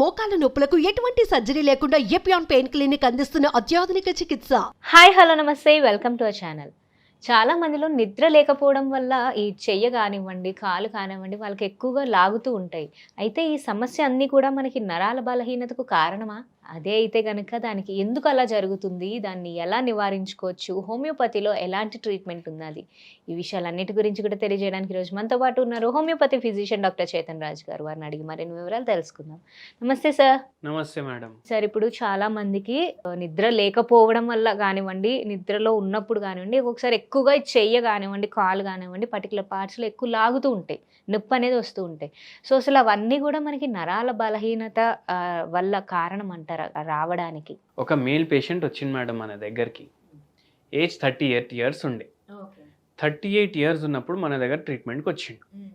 మోకాల నొప్పులకు ఎటువంటి సర్జరీ లేకుండా ఎపియాన్ పెయిన్ క్లినిక్ అందిస్తున్న అత్యాధునిక చికిత్స. హాయ్ హలో నమస్తే. Welcome to our channel. చాలా మందిలో నిద్ర లేకపోవడం వల్ల ఈ చెయ్య కానివ్వండి కాలు కానివ్వండి వాళ్ళకి ఎక్కువగా లాగుతూ ఉంటాయి. అయితే ఈ సమస్య అన్నీ కూడా మనకి నరాల బలహీనతకు కారణమా? అదే అయితే కనుక దానికి ఎందుకు అలా జరుగుతుంది? దాన్ని ఎలా నివారించుకోవచ్చు? హోమియోపతిలో ఎలాంటి ట్రీట్మెంట్ ఉన్నది ఈ విషయాలన్నిటి గురించి కూడా తెలియజేయడానికి ఈరోజు మనతో పాటు ఉన్నారు homeopathy physician doctor Chetan Raj garu. వారిని అడిగి మరిన్ని వివరాలు తెలుసుకుందాం. నమస్తే సార్. నమస్తే మేడం. సార్ ఇప్పుడు చాలా మందికి నిద్ర లేకపోవడం వల్ల కానివ్వండి నిద్రలో ఉన్నప్పుడు కానివ్వండి ఒక్కొక్కసారి ఎక్కువగా చెయ్య కానివ్వండి కాలు కానివ్వండి పర్టికులర్ పార్ట్స్లో ఎక్కువ లాగుతూ ఉంటాయి. నొప్పి అనేది వస్తూ ఉంటాయి. సో అసలు అవన్నీ కూడా మనకి నరాల బలహీనత వల్ల కారణం అంటారా? రావడానికి. ఒక మేల్ పేషెంట్ వచ్చింది మేడం మన దగ్గరికి. ఏజ్ థర్టీ ఎయిట్ ఇయర్స్ ఉండే. థర్టీ ఎయిట్ ఇయర్స్ ఉన్నప్పుడు మన దగ్గర ట్రీట్మెంట్కి వచ్చిండు.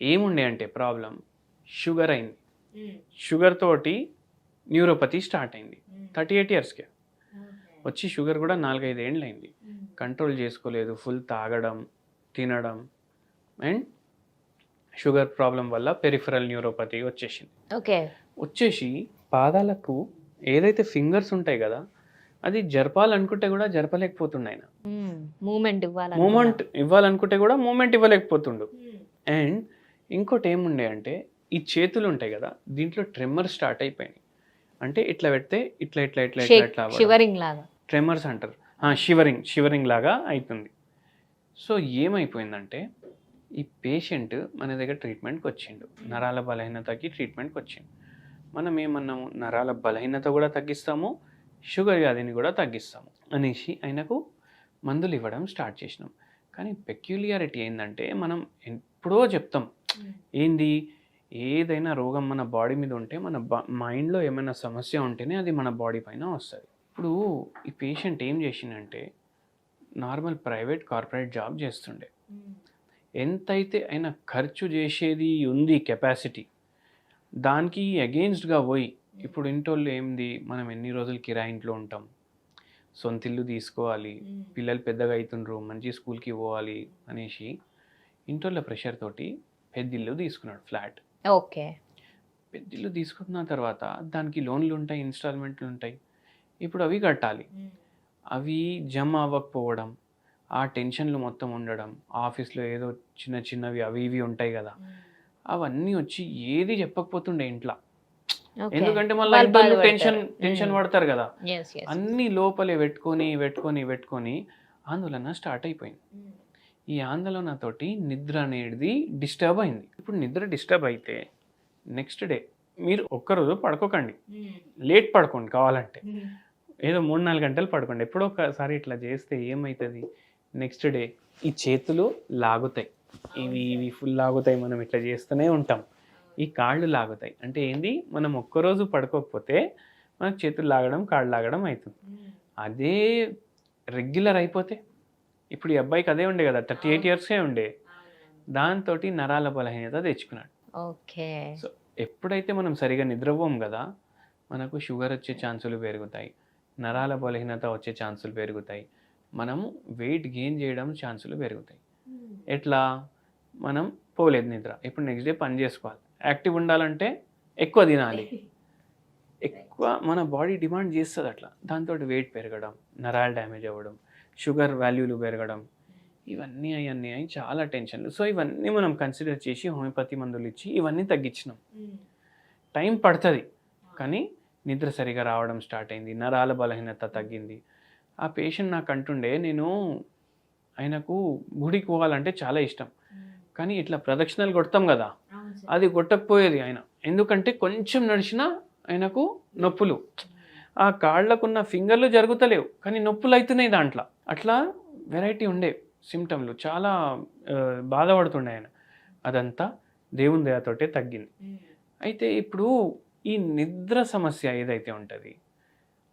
ఏముండే అంటే ప్రాబ్లం షుగర్ అయింది. షుగర్ తోటి న్యూరోపతి స్టార్ట్ అయింది. థర్టీ ఎయిట్ ఇయర్స్కి. వచ్చి షుగర్ కూడా నాలుగైదు ఏండ్లు అయింది. కంట్రోల్ చేసుకోలేదు ఫుల్ తాగడం తినడం. అండ్ షుగర్ ప్రాబ్లం వల్ల పెరిఫరల్ న్యూరోపతి వచ్చేసింది. ఓకే. వచ్చేసి పాదాలకు ఏదైతే ఫింగర్స్ ఉంటాయి కదా అది జరపాలనుకుంటే కూడా జరపలేకపోతుండే ఆయన. మూమెంట్ ఇవ్వాలి మూమెంట్ ఇవ్వాలనుకుంటే కూడా మూమెంట్ ఇవ్వలేకపోతుండు. అండ్ ఇంకోటి ఏముండే అంటే ఈ చేతులు ఉంటాయి కదా దీంట్లో ట్రెమ్మర్ స్టార్ట్ అయిపోయినాయి. అంటే ఇట్లా పెడితే ఇట్లా ఇట్లా ఇట్లా ఇట్లా ఇట్లా షివరింగ్ లాగా. ట్రెమర్స్ అంటారు. షివరింగ్ షివరింగ్ లాగా అవుతుంది సో ఏమైపోయిందంటే ఈ పేషెంట్ మన దగ్గర ట్రీట్మెంట్కి వచ్చిండు నరాల బలహీనతకి ట్రీట్మెంట్కి వచ్చిండు మనం ఏమన్నాము నరాల బలహీనత కూడా తగ్గిస్తాము షుగర్ వ్యాధిని కూడా తగ్గిస్తాము అనేసి ఆయనకు మందులు ఇవ్వడం స్టార్ట్ చేసినాం. కానీ పెక్యులియారిటీ ఏంటంటే మనం ఎప్పుడో చెప్తాం ఏంది? ఏదైనా రోగం మన బాడీ మీద ఉంటే మన మైండ్లో ఏమైనా సమస్య ఉంటేనే అది మన బాడీ పైన వస్తుంది. ఇప్పుడు ఈ పేషెంట్ ఏం చేసిందంటే నార్మల్ ప్రైవేట్ కార్పొరేట్ జాబ్ చేస్తుండే. ఎంతైతే ఆయన ఖర్చు చేసేది ఉంది కెపాసిటీ దానికి అగెయిన్స్ట్గా పోయి ఇప్పుడు ఇంటోళ్ళు ఏంది మనం ఎన్ని రోజులు కిరాయి ఇంట్లో ఉంటాం? సొంత ఇల్లు తీసుకోవాలి పిల్లలు పెద్దగా అవుతుండ్రు మంచి స్కూల్కి పోవాలి అనేసి ఇంటోళ్ళ ప్రెషర్ తోటి పెద్ద ఇల్లు తీసుకున్నాడు ఫ్లాట్ ఓకే. పెద్ద ఇల్లు తీసుకున్న తర్వాత దానికి లోన్లు ఉంటాయి ఇన్స్టాల్మెంట్లు ఉంటాయి. ఇప్పుడు అవి కట్టాలి. అవి జమ అవ్వకపోవడం ఆ టెన్షన్లు మొత్తం ఉండడం ఆఫీస్లో ఏదో చిన్న చిన్నవి అవి ఇవి ఉంటాయి కదా. అవన్నీ వచ్చి ఏది చెప్పకపోతుండే ఇంట్లో. ఎందుకంటే మళ్ళీ బాధపడతారు. Tension tension. పడతారు కదా. అన్ని లోపలే పెట్టుకొని పెట్టుకొని పెట్టుకొని ఆందోళన స్టార్ట్ అయిపోయింది. ఈ ఆందోళనతోటి నిద్ర అనేది డిస్టర్బ్ అయింది. ఇప్పుడు నిద్ర డిస్టర్బ్ అయితే నెక్స్ట్ డే మీరు ఒక్కరోజు పడుకోకండి. లేట్ పడుకోండి కావాలంటే. ఏదో మూడు నాలుగు గంటలు పడుకోండి. ఎప్పుడో ఒకసారి ఇట్లా చేస్తే ఏమవుతుంది నెక్స్ట్ డే ఈ చేతులు లాగుతాయి. ఇవి ఇవి ఫుల్ లాగుతాయి మనం ఇట్లా చేస్తూనే ఉంటాం. ఈ కాళ్ళు లాగుతాయి. అంటే ఏంది? మనం ఒక్కరోజు పడుకోకపోతే మనకు చేతులు లాగడం కాళ్ళు లాగడం అవుతుంది అదే రెగ్యులర్ అయిపోతే. ఇప్పుడు ఈ అబ్బాయికి అదే ఉండే కదా థర్టీ ఎయిట్ ఇయర్సే ఉండే. దాంతో నరాల బలహీనత తెచ్చుకున్నాడు. ఓకే. సో ఎప్పుడైతే మనం సరిగా నిద్రపోం కదా మనకు షుగర్ వచ్చే ఛాన్సులు పెరుగుతాయి. నరాల బలహీనత వచ్చే ఛాన్సులు పెరుగుతాయి. మనము వెయిట్ గెయిన్ చేయడం ఛాన్సులు పెరుగుతాయి. ఎట్లా? మనం పోలేదు నిద్ర. ఇప్పుడు నెక్స్ట్ డే పని చేసుకోవాలి. యాక్టివ్ ఉండాలంటే ఎక్కువ తినాలి. ఎక్కువ మన బాడీ డిమాండ్ చేస్తుంది అట్లా. దాంతో వెయిట్ పెరగడం నరాలు డ్యామేజ్ అవ్వడం షుగర్ వాల్యూలు పెరగడం ఇవన్నీ అవన్నీ అయి చాలా టెన్షన్లు సో ఇవన్నీ మనం కన్సిడర్ చేసి హోమియోపతి మందులు ఇచ్చి ఇవన్నీ తగ్గించినాం. టైం పడుతుంది. కానీ నిద్ర సరిగా రావడం స్టార్ట్ అయింది. నరాల బలహీనత తగ్గింది. ఆ పేషెంట్ నాకు అంటుండే నేను ఆయనకు గుడికి పోవాలంటే చాలా ఇష్టం. కానీ ఇట్లా ప్రదక్షిణలు కొడతాం కదా అది కొట్టకపోయేది ఆయన. ఎందుకంటే కొంచెం నడిచినా ఆయనకు నొప్పులు. ఆ కాళ్ళకున్న ఫింగర్లు జరుగుతలేవు కానీ నొప్పులు అవుతున్నాయి దాంట్లో. అట్లా వెరైటీ ఉండే సిమ్టమ్లు. చాలా బాధపడుతుండే ఆయన. అదంతా దేవుని దయతోటే తగ్గింది. అయితే ఇప్పుడు ఈ నిద్ర సమస్య ఏదైతే ఉంటుంది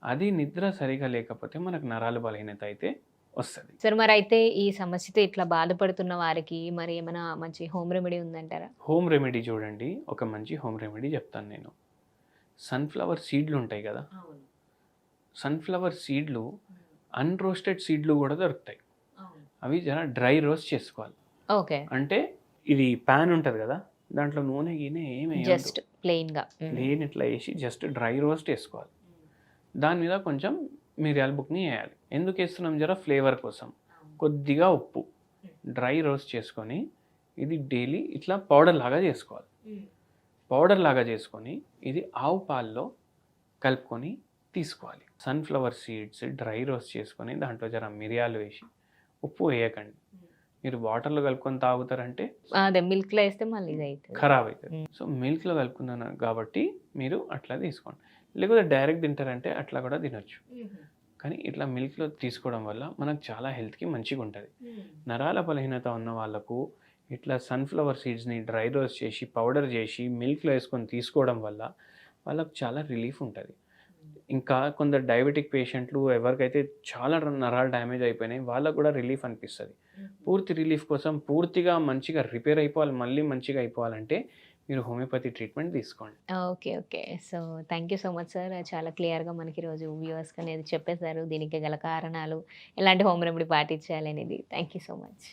అది నిద్ర సరిగా లేకపోతే మనకు నరాల బలహీనత అయితే వస్తుంది. సార్ మరి అయితే ఈ సమస్యతో ఇట్లా బాధపడుతున్న వారికి మరి ఏమైనా మంచి హోమ్ రెమెడీ ఉందంటారా? హోమ్ రెమెడీ చూడండి ఒక మంచి హోమ్ రెమెడీ చెప్తాను నేను. సన్ఫ్లవర్ సీడ్లు ఉంటాయి కదా? సన్ఫ్లవర్ సీడ్లు అన్రోస్టెడ్ సీడ్లు కూడా దొరుకుతాయి. అవి జర డ్రై రోస్ట్ చేసుకోవాలి. ఓకే. అంటే ఇది ప్యాన్ ఉంటుంది కదా? దాంట్లో నూనె గినె ఏమి జస్ట్ ప్లెయిన్గా మ్మ్. ప్లేన్ ఇట్లా వేసి జస్ట్ డ్రై రోస్ట్ వేసుకోవాలి. దాని మీద కొంచెం మిరియాల బుక్ని వేయాలి. ఎందుకు వేస్తున్నాం జర? ఫ్లేవర్ కోసం. కొద్దిగా ఉప్పు. డ్రై రోస్ట్ చేసుకొని ఇది డైలీ ఇట్లా పౌడర్ లాగా చేసుకోవాలి. పౌడర్ లాగా చేసుకొని ఇది ఆవు పాల్లో కలుపుకొని తీసుకోవాలి. సన్ఫ్లవర్ సీడ్స్ డ్రై రోస్ట్ చేసుకొని దాంట్లో జర మిరియాలు వేసి ఉప్పు వేయకండి. మీరు వాటర్లో కలుపుకొని తాగుతారంటే అదే మిల్క్లో వేస్తే మళ్ళీ ఖరాబ్ అవుతుంది. సో మిల్క్లో కలుపుకున్నాను కాబట్టి మీరు అట్లా తీసుకోండి. లేకపోతే డైరెక్ట్ తింటారంటే అట్లా కూడా తినొచ్చు. కానీ ఇట్లా మిల్క్లో తీసుకోవడం వల్ల మనకు చాలా హెల్త్కి మంచిగా ఉంటుంది. నరాల బలహీనత ఉన్న వాళ్ళకు ఇట్లా సన్ఫ్లవర్ సీడ్స్ని డ్రై రోస్ట్ చేసి పౌడర్ చేసి మిల్క్లో వేసుకొని తీసుకోవడం వల్ల వాళ్ళకు చాలా రిలీఫ్ ఉంటుంది. ఇంకా కొందరు డయాబెటిక్ పేషెంట్లు ఎవరికైతే చాలా నరాలు డ్యామేజ్ అయిపోయినాయి వాళ్ళకు కూడా రిలీఫ్ అనిపిస్తుంది. పూర్తి రిలీఫ్ కోసం పూర్తిగా మంచిగా రిపేర్ అయిపోవాలి మళ్ళీ మంచిగా అయిపోవాలంటే మీరు హోమియోపతి ట్రీట్మెంట్ తీసుకోండి. Okay okay. So thank you so much sir. చాలా క్లియర్గా మనకి ఈరోజు వ్యూవర్స్ అనేది చెప్పేశారు. దీనికి గల కారణాలు ఎలాంటి హోమ్ రెమెడీ పాటించాలి అనేది. Thank you so much.